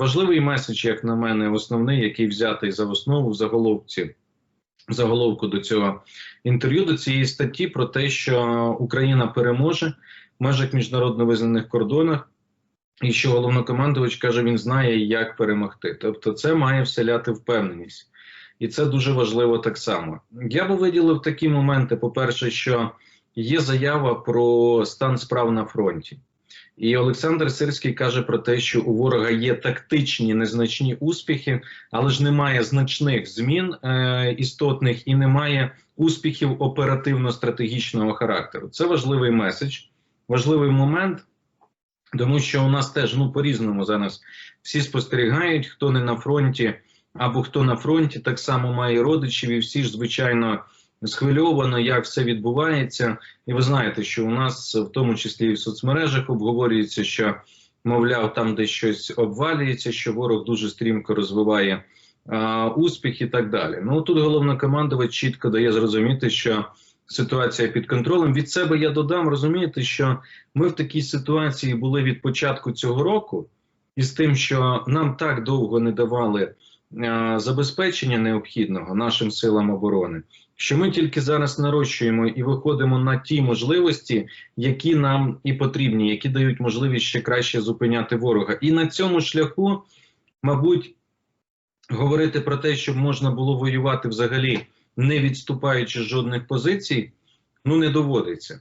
важливий меседж, як на мене, основний, який взятий за основу в заголовці. Заголовку до цього інтерв'ю до цієї статті про те, що Україна переможе в межах міжнародно визнаних кордонах, і що головнокомандувач каже, він знає, як перемогти. Тобто, це має вселяти впевненість, і це дуже важливо так само. Я би виділив такі моменти: по-перше, що є заява про стан справ на фронті. І Олександр Сирський каже про те, що у ворога є тактичні незначні успіхи, але ж немає значних змін е, істотних і немає успіхів оперативно-стратегічного характеру. Це важливий меседж, важливий момент, тому що у нас теж ну по-різному зараз всі спостерігають, хто не на фронті або хто на фронті, так само має родичів, і всі ж звичайно схвильовано, як все відбувається. І ви знаєте, що у нас в тому числі і в соцмережах обговорюється, що мовляв, там десь щось обвалюється, що ворог дуже стрімко розвиває а, успіх і так далі. Ну тут головнокомандувач чітко дає зрозуміти, що ситуація під контролем. Від себе я додам, розумієте, що ми в такій ситуації були від початку цього року, і з тим, що нам так довго не давали забезпечення необхідного нашим силам оборони що ми тільки зараз нарощуємо і виходимо на ті можливості, які нам і потрібні, які дають можливість ще краще зупиняти ворога. І на цьому шляху, мабуть, говорити про те, щоб можна було воювати взагалі, не відступаючи з жодних позицій, ну не доводиться.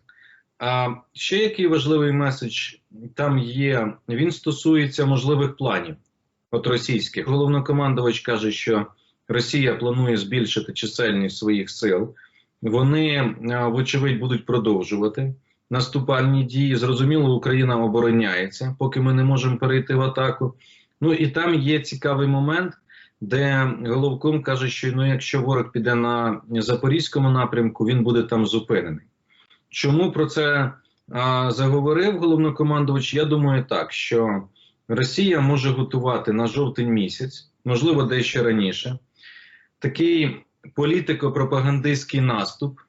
А ще який важливий меседж там є, він стосується можливих планів от російських. Головнокомандувач каже, що Росія планує збільшити чисельність своїх сил. Вони, е, вочевидь, будуть продовжувати наступальні дії. Зрозуміло, Україна обороняється, поки ми не можемо перейти в атаку. Ну і там є цікавий момент, де головком каже, що ну, якщо ворог піде на запорізькому напрямку, він буде там зупинений. Чому про це а, заговорив головнокомандувач? Я думаю, так що Росія може готувати на жовтень місяць, можливо, дещо раніше такий політико-пропагандистський наступ,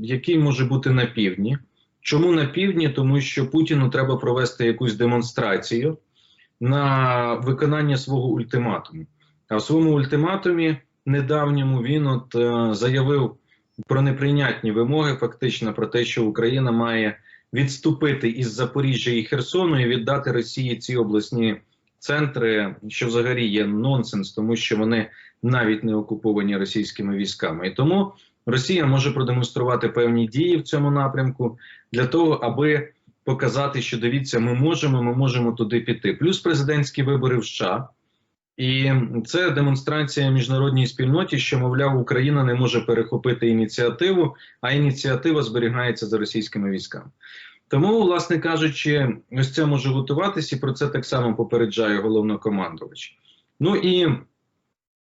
який може бути на півдні. Чому на півдні? Тому що Путіну треба провести якусь демонстрацію на виконання свого ультиматуму. А в своєму ультиматумі недавньому він от е, заявив про неприйнятні вимоги, фактично про те, що Україна має відступити із Запоріжжя і Херсону і віддати Росії ці обласні центри, що взагалі є нонсенс, тому що вони навіть не окуповані російськими військами, і тому Росія може продемонструвати певні дії в цьому напрямку для того, аби показати, що дивіться, ми можемо, ми можемо туди піти. Плюс президентські вибори в США. І це демонстрація міжнародній спільноті, що мовляв, Україна не може перехопити ініціативу, а ініціатива зберігається за російськими військами. Тому, власне кажучи, ось це може готуватися, і про це так само попереджає головнокомандувач. Ну і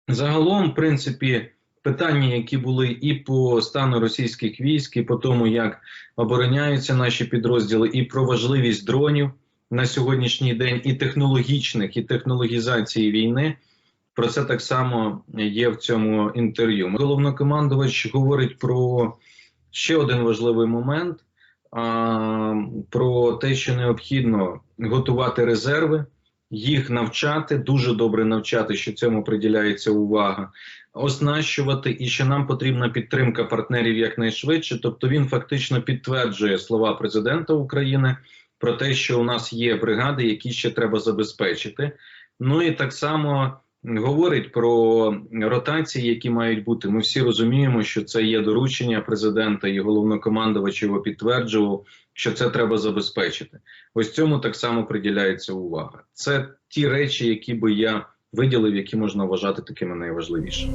загалом, в принципі, питання, які були і по стану російських військ, і по тому, як обороняються наші підрозділи, і про важливість дронів на сьогоднішній день, і технологічних, і технологізації війни. Про це так само є в цьому інтерв'ю. Головнокомандувач говорить про ще один важливий момент про те, що необхідно готувати резерви, їх навчати, дуже добре навчати, що цьому приділяється увага, оснащувати, і що нам потрібна підтримка партнерів якнайшвидше. Тобто він фактично підтверджує слова президента України про те, що у нас є бригади, які ще треба забезпечити. Ну і так само. Говорить про ротації, які мають бути. Ми всі розуміємо, що це є доручення президента і головнокомандувач його підтверджував, що це треба забезпечити. Ось цьому так само приділяється увага. Це ті речі, які би я виділив, які можна вважати такими найважливішими.